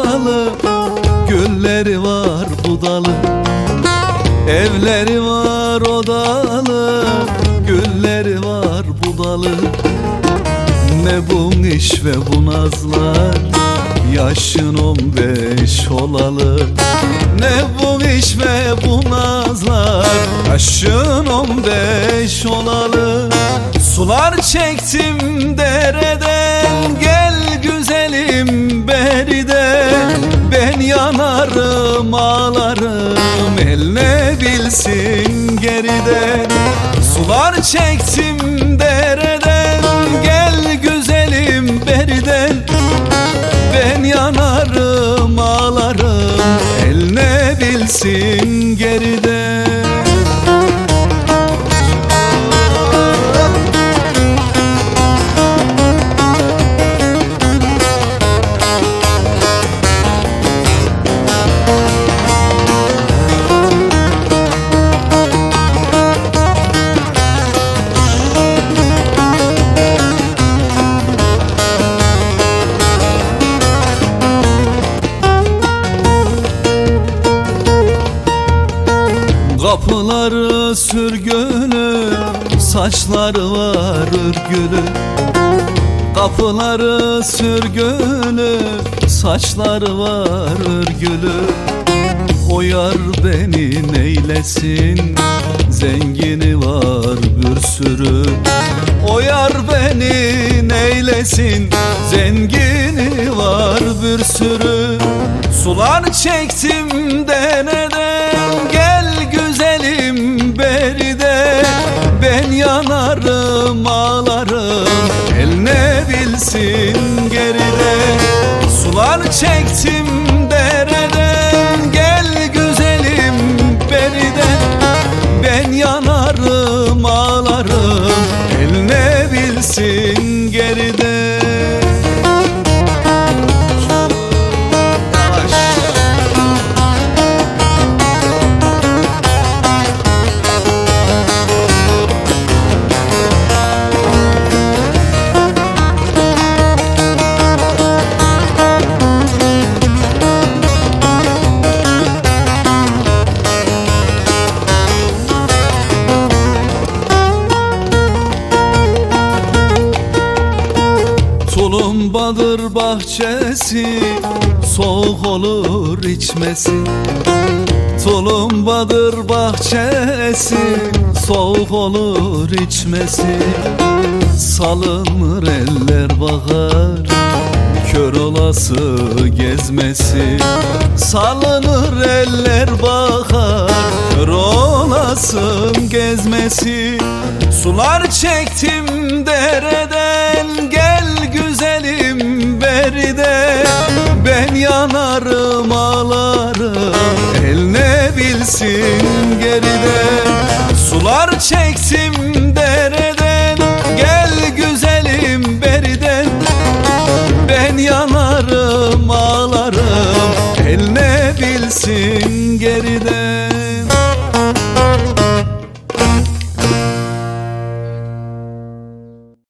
Odalı Gülleri var budalı Evleri var odalı Gülleri var budalı Ne bu iş ve bu nazlar? Yaşın on beş olalı. Ne bu iş ve bu nazlar? Yaşın on beş olalı. Sular çektim dereden yanarım ağlarım. El ne bilsin geriden Sular çektim dereden. Gel güzelim beriden. Ben yanarım ağlarım. El ne bilsin Kapıları sürgülü Saçları var örgülü Kapıları sürgülü Saçları var örgülü O yar beni neylesin Zengini var bir sürü. O yar beni neylesin Zengini var bir sürü. Sular çektim deneden ne bilsin geride. Sular çektim Tulumbadır bahçesi Soğuk olur içmesi. Tulumbadır bahçesi Soğuk olur içmesi. Salınır eller bakar Kör olası gezmesi. Salınır eller bakar Kör olasın gezmesi. Sular çektim geride